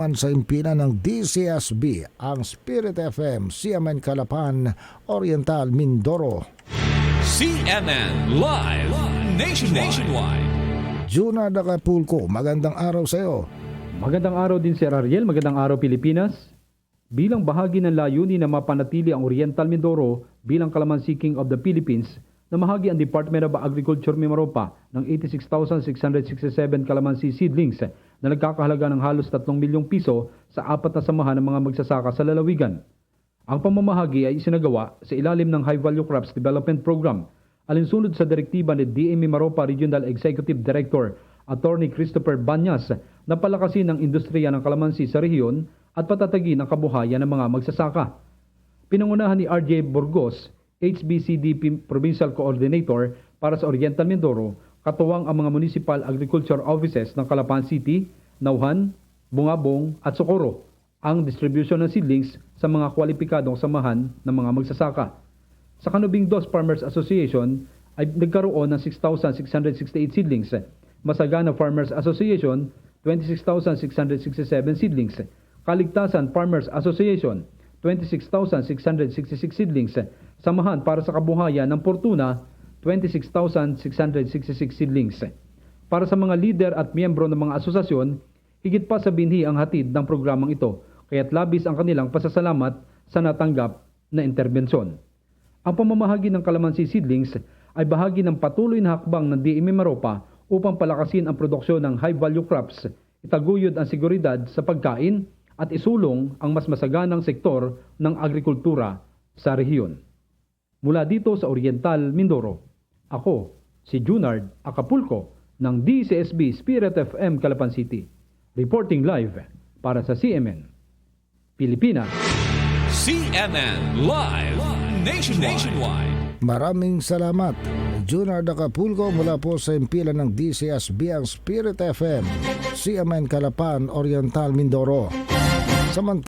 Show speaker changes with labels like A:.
A: Man sa impina ng DCSB, ang Spirit FM, CMN Calapan, Oriental, Mindoro.
B: CNN Live Nationwide.
A: Juna Dakapulco, magandang araw sa iyo.
C: Magandang araw din Sir Ariel, magandang araw Pilipinas. Bilang bahagi ng layunin na mapanatili ang Oriental Mindoro bilang Kalamansi King of the Philippines, namahagi ang Department of Agriculture Mimaropa ng 86,667 kalamansi seedlings na nagkakahalaga ng halos 3 milyong piso sa apat na samahan ng mga magsasaka sa lalawigan. Ang pamamahagi ay isinagawa sa ilalim ng High Value Crops Development Program alinsunod sa direktiba ni DME Maropa Regional Executive Director Attorney Christopher Banyas na palakasin ang industriya ng kalamansi sa rehiyon at patatagin ang kabuhayan ng mga magsasaka. Pinangunahan ni RJ Burgos, HBCDP Provincial Coordinator para sa Oriental Mindoro, katuwang ang mga Municipal Agriculture Offices ng Calapan City, Nauhan, Bungabong at Socorro ang distribution ng seedlings sa mga kwalipikadong samahan ng mga magsasaka. Sa Kanubing Dos Farmers Association ay nagkaroon ng 6,668 seedlings. Masagana Farmers Association, 26,667 seedlings. Kaligtasan Farmers Association, 26,666 seedlings. Samahan para sa kabuhayan ng Fortuna, 26,666 seedlings. Para sa mga leader at miyembro ng mga asosasyon, higit pa sa binhi ang hatid ng programang ito, kaya't labis ang kanilang pasasalamat sa natanggap na interbensyon. Ang pamamahagi ng kalamansi seedlings ay bahagi ng patuloy na hakbang ng DME Maropa upang palakasin ang produksyon ng high-value crops, itaguyod ang seguridad sa pagkain at isulong ang mas masaganang sektor ng agrikultura sa rehiyon. Mula dito sa Oriental, Mindoro, ako si Junard Acapulco ng DCSB Spirit FM Calapan City, reporting live para sa CMN. Pilipinas.
B: CNN Live Nationwide.
A: Maraming salamat. Juna Dakapulco mula po sa impila ng DCSB ang Spirit FM, CMN Calapan, Oriental, Mindoro. Someone